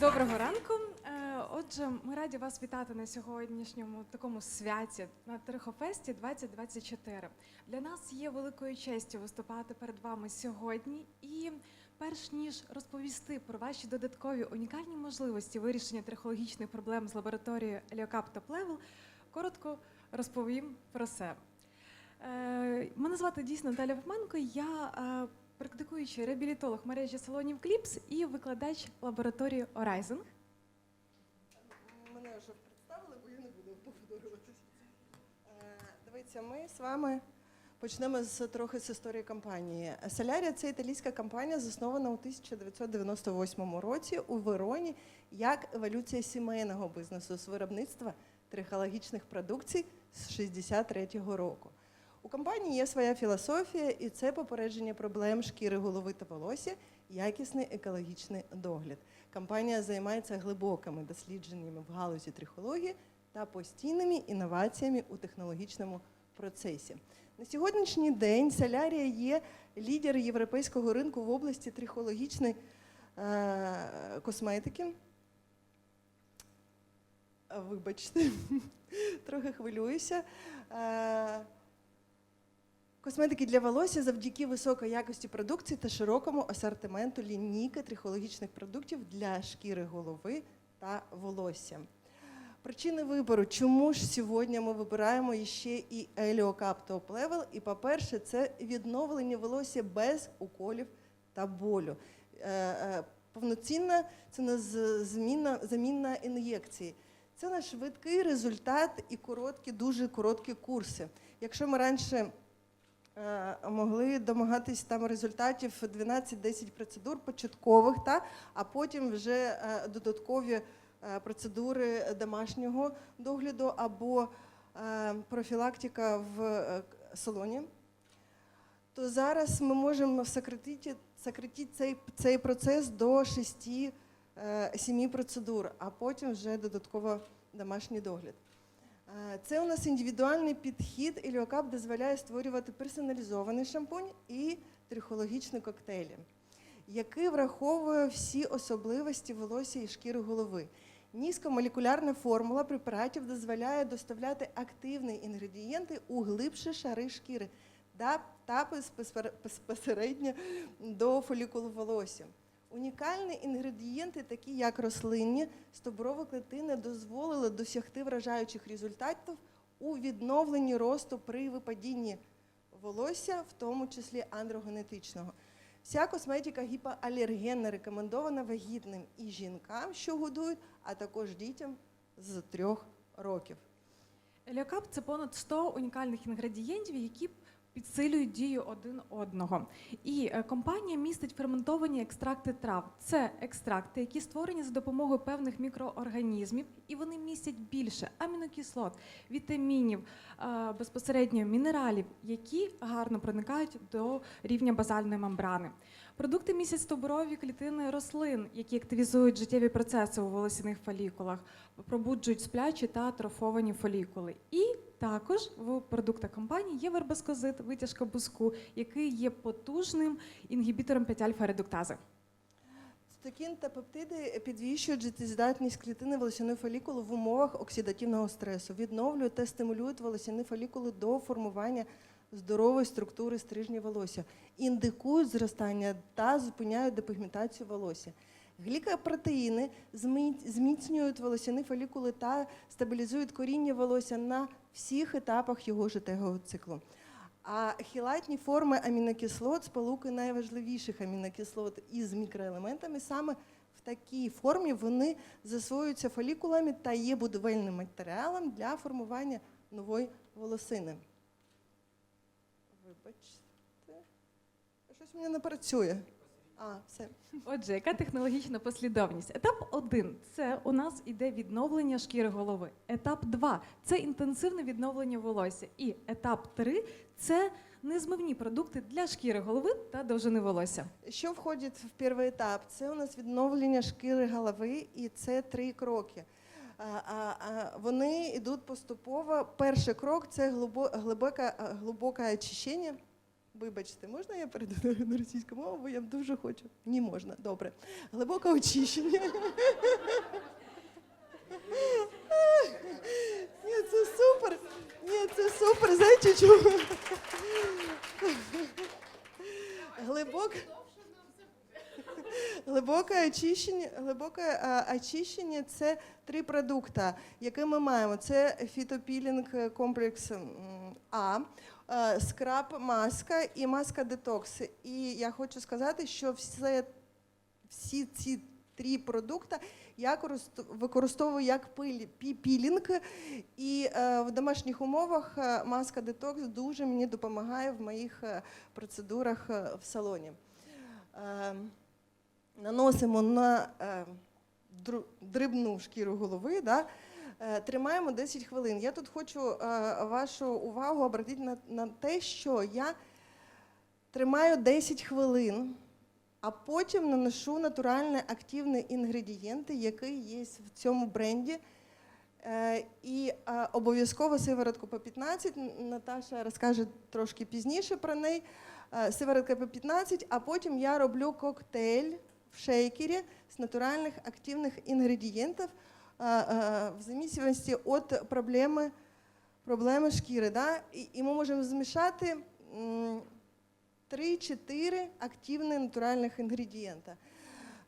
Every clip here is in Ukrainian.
Доброго ранку. Е, Отже, ми раді вас вітати на сьогоднішньому такому святі на Трихофесті 2024. Для нас є великою честю виступати перед вами сьогодні. І перш ніж розповісти про ваші додаткові унікальні можливості вирішення трихологічних проблем з лабораторією Еліокап Top Level, коротко розповім про себе. Е, Мене звати дійсно Наталя Вовменко. Я е, практикуючий реабілітолог мережі салонів Кліпс і викладач лабораторії Horizon. Мене вже представили, бо я не буду повторюватися. Е, Дивіться, ми з вами почнемо з трохи з історії компанії. Солярія це італійська компанія, заснована у 1998 році у Вероні як еволюція сімейного бізнесу з виробництва трихологічних продукцій з 63-го року. У компанії є своя філософія, і це попередження проблем шкіри голови та волосся, якісний екологічний догляд. Компанія займається глибокими дослідженнями в галузі трихології та постійними інноваціями у технологічному процесі. На сьогоднішній день Солярія є лідер європейського ринку в області трихологічної е, косметики. Вибачте, трохи хвилююся. Косметики для волосся завдяки високій якості продукції та широкому асортименту лінійки трихологічних продуктів для шкіри голови та волосся. Причини вибору, чому ж сьогодні ми вибираємо ще і Helio Top Level. І, по-перше, це відновлення волосся без уколів та болю. Е, е, Повноцінна це не зміна, заміна ін'єкції. Це наш швидкий результат і короткі, дуже короткі курси. Якщо ми раніше могли домагатись там результатів 12-10 процедур початкових, та, а потім вже е, додаткові е, процедури домашнього догляду або е, профілактика в е, салоні, то зараз ми можемо сократити, сократити цей, цей процес до 6-7 процедур, а потім вже додатково домашній догляд. Е, Це у нас індивідуальний підхід. Еліокап дозволяє створювати персоналізований шампунь і трихологічні коктейлі, який враховує всі особливості волосся і шкіри голови. Низькомолекулярна формула препаратів дозволяє доставляти активні інгредієнти у глибші шари шкіри та, безпосередньо до фолікулу волосся. Унікальні інгредієнти, такі як рослинні, стоброві клетини, дозволили досягти вражаючих результатів у відновленні росту при випадінні волосся, в тому числі андрогенетичного. Вся косметика гіпоалергенна рекомендована вагітним і жінкам, що годують, а також дітям з трьох років. Еліокап це понад 100 унікальних інгредієнтів, які підсилюють дію один одного. І е, компанія містить ферментовані екстракти трав. Це екстракти, які створені за допомогою певних мікроорганізмів, і вони містять більше амінокислот, вітамінів, е, безпосередньо мінералів, які гарно проникають до рівня базальної мембрани. Продукти містять стовбурові клітини рослин, які активізують життєві процеси у волосяних фолікулах, пробуджують сплячі та атрофовані фолікули. І також в продуктах компанії є вербаскозит, витяжка буску, який є потужним інгібітором 5-альфа-редуктази. Цитокін та пептиди підвищують життєздатність клітини волосяної фолікули в умовах оксидативного стресу, відновлюють та стимулюють волосяні фолікули до формування здорової структури стрижня волосся, індикують зростання та зупиняють депігментацію волосся. Глікопротеїни зміцнюють волосяні фолікули та стабілізують коріння волосся на всіх етапах його життєвого циклу. А хілатні форми амінокислот сполуки найважливіших амінокислот із мікроелементами саме в такій формі вони засвоюються фолікулами та є будівельним матеріалом для формування нової волосини. Вибачте, щось у мене не працює. А, все. Отже, яка технологічна послідовність? Етап 1 – це у нас іде відновлення шкіри голови. Етап 2 – це інтенсивне відновлення волосся. І етап 3 – це незмивні продукти для шкіри голови та довжини волосся. Що входить в перший етап? Це у нас відновлення шкіри голови, і це три кроки. А, а, а, Вони йдуть поступово. Перший крок це глибо- глибоке, глибоке очищення Вибачте, можна я перейду на російську мову, бо я дуже хочу. Ні, можна. Добре. Глибоке очищення. Ні, це супер. Ні, це супер. Знаєте чому? Глибоке. Глибоке очищення, глибоке е, очищення це три продукти, які ми маємо. Це фітопілінг комплекс А, скраб маска і маска детокс. І я хочу сказати, що все, всі ці три продукти я використовую як пі- пілінг, і е, в домашніх умовах е, маска детокс дуже мені допомагає в моїх е, процедурах е, в салоні. Е, наносимо на е, дрібну шкіру голови, да, е, тримаємо 10 хвилин. Я тут хочу е, вашу увагу обратити на, на те, що я тримаю 10 хвилин, а потім наношу натуральні активні інгредієнти, які є в цьому бренді. Е, І е, обов'язково сиворотку по 15. Наташа розкаже трошки пізніше про неї. Е, Сиворотка по 15, а потім я роблю коктейль в шейкері з натуральних активних інгредієнтів е, е, в зависимості від проблеми, проблеми шкіри. Да? І, і ми можемо змішати 3-4 активні натуральних інгредієнта.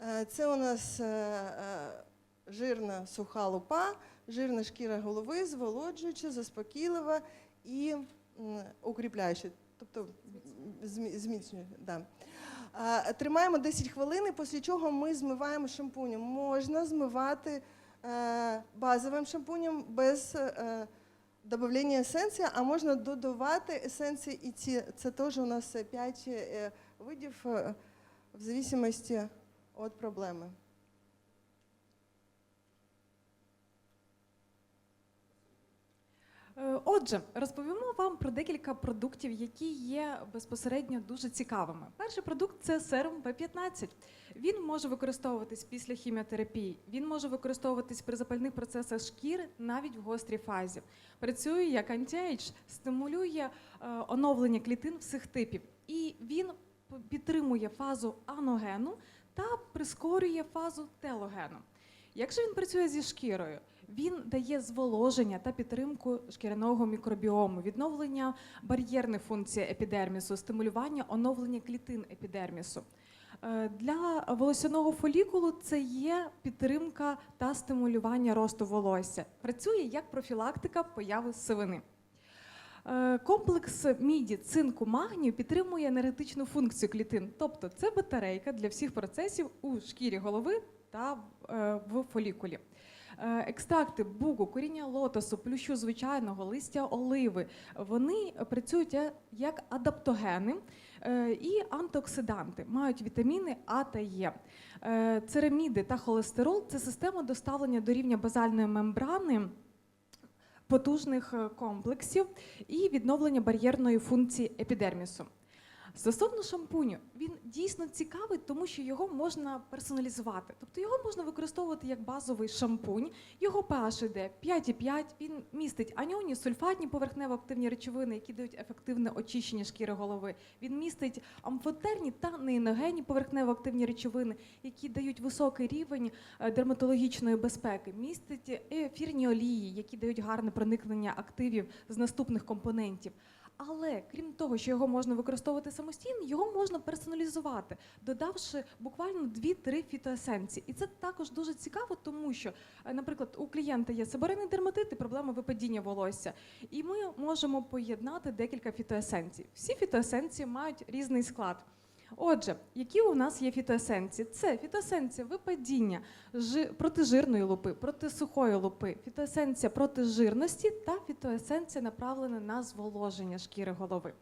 Е, Це у нас е, е, жирна суха лупа, жирна шкіра голови, зволоджуюча, заспокійлива і укріпляюча, тобто зміцнює. Да. Тримаємо 10 хвилин, після чого ми змиваємо шампунем. Можна змивати е, базовим шампунем без е, додавання есенції, а можна додавати есенції, і ці, це теж у нас 5 видів е, в зависимості від проблеми. Отже, розповімо вам про декілька продуктів, які є безпосередньо дуже цікавими. Перший продукт це серум P15. Він може використовуватись після хіміотерапії, він може використовуватись при запальних процесах шкіри навіть в гострій фазі. Працює як антіейдж, стимулює е, оновлення клітин всіх типів, і він підтримує фазу аногену та прискорює фазу телогену. Якщо він працює зі шкірою, він дає зволоження та підтримку шкіряного мікробіому, відновлення бар'єрних функцій епідермісу, стимулювання оновлення клітин епідермісу. Е, Для волосяного фолікулу це є підтримка та стимулювання росту волосся. Працює як профілактика появи сивини. Е, Комплекс міді, цинку, магнію підтримує енергетичну функцію клітин, тобто це батарейка для всіх процесів у шкірі голови та е, в фолікулі. Е, Екстракти бугу, коріння лотосу, плющу звичайного, листя оливи. Вони працюють як адаптогени е, і антиоксиданти, мають вітаміни А та Е. Е, Цераміди та холестерол це система доставлення до рівня базальної мембрани потужних е, комплексів і відновлення бар'єрної функції епідермісу. Стосовно шампуню, він дійсно цікавий, тому що його можна персоналізувати. Тобто його можна використовувати як базовий шампунь. Його pH йде 5,5, він містить аніоні, сульфатні поверхнево-активні речовини, які дають ефективне очищення шкіри голови. Він містить амфотерні та неіногенні поверхнево-активні речовини, які дають високий рівень е, дерматологічної безпеки. Містить ефірні олії, які дають гарне проникнення активів з наступних компонентів. Але крім того, що його можна використовувати самостійно, його можна персоналізувати, додавши буквально 2-3 фітоесенції. І це також дуже цікаво, тому що, е, наприклад, у клієнта є себорейний дерматит і проблема випадіння волосся. І ми можемо поєднати декілька фітоесенцій. Всі фітоесенції мають різний склад. Отже, які у нас є фітоесенції? Це фітоесенція випадіння протижирної жирної лупи, проти сухої лупи, фітоесенція проти жирності та фітоесенція направлена на зволоження шкіри голови.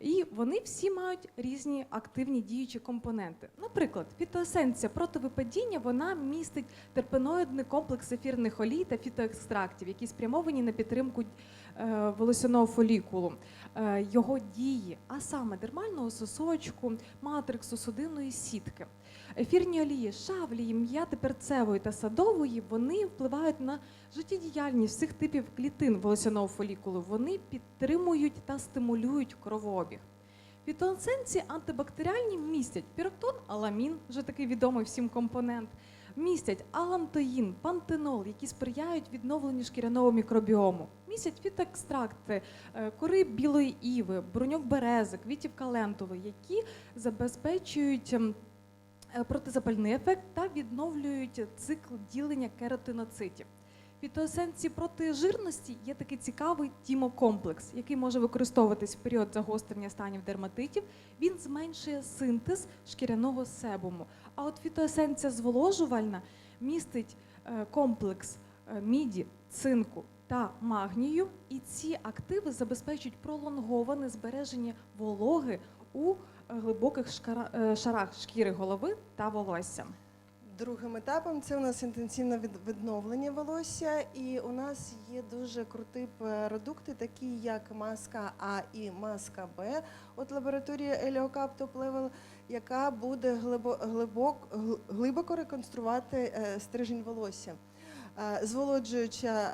І вони всі мають різні активні діючі компоненти. Наприклад, фітоесенція проти випадіння вона містить терпеноїдний комплекс ефірних олій та фітоекстрактів, які спрямовані на підтримку е, волосяного фолікулу, е, його дії, а саме дермального сосочку, матриксу судинної сітки. Ефірні олії шавлії, м'яти перцевої та садової вони впливають на життєдіяльність всіх типів клітин волосяного фолікулу. Вони підтримують та стимулюють кровообіг. Фітоесенції антибактеріальні містять пірактон, аламін, вже такий відомий всім компонент, містять алантоїн, пантенол, які сприяють відновленню шкіряного мікробіому. Містять фітоекстракти е, кори білої іви, бруньок берези, квітів калентули, які забезпечують протизапальний ефект та відновлюють цикл ділення кератиноцитів. Фітоесенції проти жирності є такий цікавий тімокомплекс, який може використовуватись в період загострення станів дерматитів. Він зменшує синтез шкіряного себуму. А от фітоесенція зволожувальна містить е, комплекс е, міді, цинку та магнію, і ці активи забезпечують пролонговане збереження вологи у е, глибоких шкара- е, шарах шкіри голови та волосся. Другим етапом це у нас інтенсивне від- відновлення волосся, і у нас є дуже круті продукти, такі як маска А і маска Б лабораторії Heliocup Top Level, яка буде глибо, глибок, гл- глибоко реконструвати е, стрижень волосся. Е, Зволоджуюча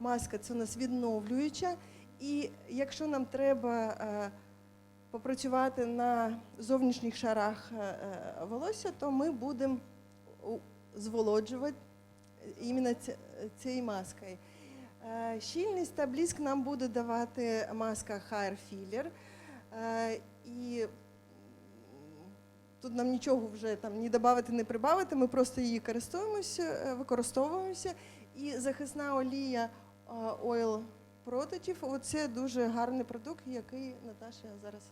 маска це у нас відновлююча. І якщо нам треба попрацювати на зовнішніх шарах е, е, волосся, то ми будемо зволоджувати іменно цією маскою. Е, Щільність та блиск нам буде давати маска Hair Filler. І тут нам нічого вже там ні додати, ні прибавити, ми просто її користуємося, використовуємося. І захисна олія Oil Protective, оце дуже гарний продукт, який Наташа зараз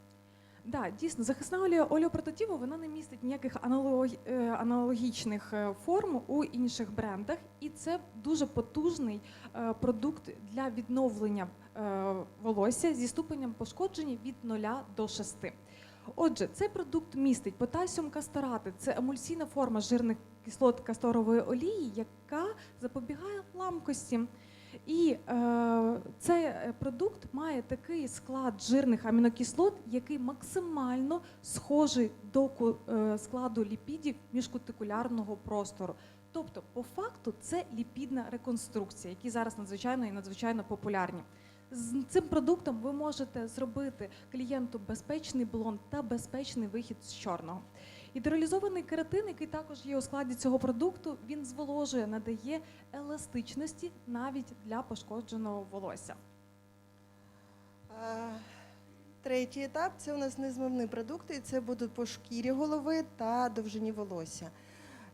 Да, дійсно, захисна олія олеопрототіву вона не містить ніяких е, аналогічних е, форм у інших брендах, і це дуже потужний е, продукт для відновлення волосся зі ступенем пошкодження від 0 до 6. Отже, цей продукт містить потасіум касторати, це емульсійна форма жирних кислот касторової олії, яка запобігає ламкості. І е, цей е, продукт має такий склад жирних амінокислот, який максимально схожий до е, складу ліпідів міжкутикулярного простору. Тобто, по факту, це ліпідна реконструкція, які зараз надзвичайно і надзвичайно популярні. З цим продуктом ви можете зробити клієнту безпечний блонд та безпечний вихід з чорного. Гідролізований кератин, який також є у складі цього продукту, він зволожує, надає еластичності навіть для пошкодженого волосся. Е, Третій етап це у нас незмивні продукти, і це будуть по шкірі голови та довжині волосся.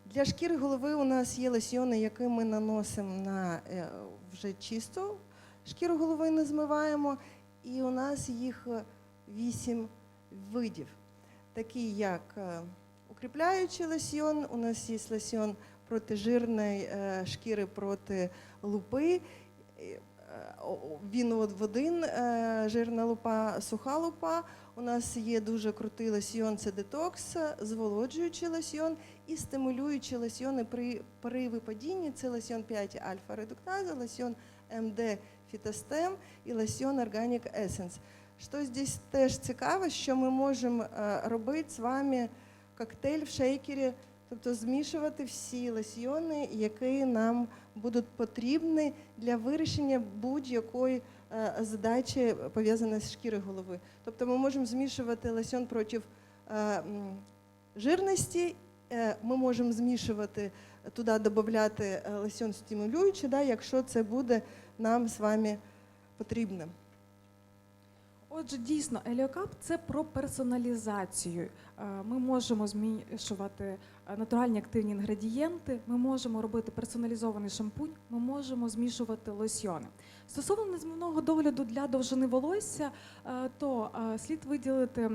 Для шкіри голови у нас є лосьйони, які ми наносимо на е, вже чисту шкіру голови, не змиваємо. І у нас їх е, вісім видів, такі як укріпляючий лосьйон, у нас є лосьйон проти жирної е, шкіри проти лупи. Е, Він от в один е, жирна лупа, суха лупа. У нас є дуже крутий лосьйон, це детокс, зволоджуючий лосьйон і стимулюючі лосьйони при, при випадінні. Це лосьйон 5 альфа редуктаза, лосьйон МД фітостем і лосьйон Organic Essence. Що здесь теж цікаво, що ми можемо робити з вами коктейль в шейкері, тобто змішувати всі лосьйони, які нам будуть потрібні для вирішення будь-якої е, задачі пов'язаної з шкірою голови. Тобто ми можемо змішувати лосьон проти е, жирності, е, ми можемо змішувати туди додати лосьон стимулюючий, да, якщо це буде нам з вами потрібно. Отже, дійсно, Еліокап це про персоналізацію. Е, Ми можемо змішувати е, натуральні активні інгредієнти, ми можемо робити персоналізований шампунь, ми можемо змішувати лосьйони. Стосовно незмивного догляду для довжини волосся, е, то слід виділити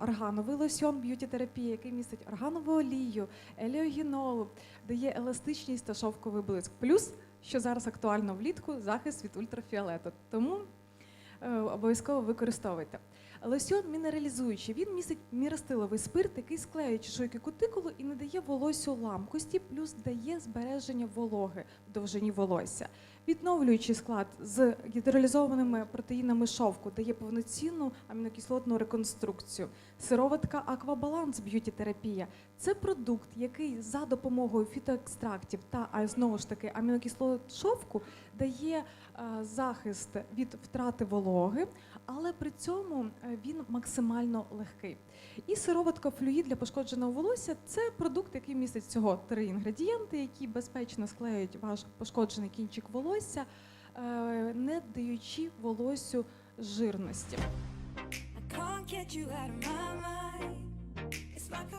органовий лосьйон б'юті-терапії, який містить органову олію, еліогінол, дає еластичність та шовковий блиск. Плюс, що зараз актуально влітку, захист від ультрафіолету. Тому обов'язково використовуйте. Лосьон мінералізуючий. Він містить міростиловий спирт, який склеює чешуйки кутикулу і не дає волосю ламкості, плюс дає збереження вологи в довжині волосся. Відновлюючий склад з гідролізованими протеїнами шовку дає повноцінну амінокислотну реконструкцію. Сироватка Аквабаланс б'юті-терапія це продукт, який за допомогою фітоекстрактів та а знову ж таки амінокислот шовку дає е, захист від втрати вологи, але при цьому е, він максимально легкий. І сироватка флюїд для пошкодженого волосся це продукт, який містить всього три інгредієнти, які безпечно склеюють ваш пошкоджений кінчик волосся, е, не даючи волосю жирності. I can't get you out of my mind. It's like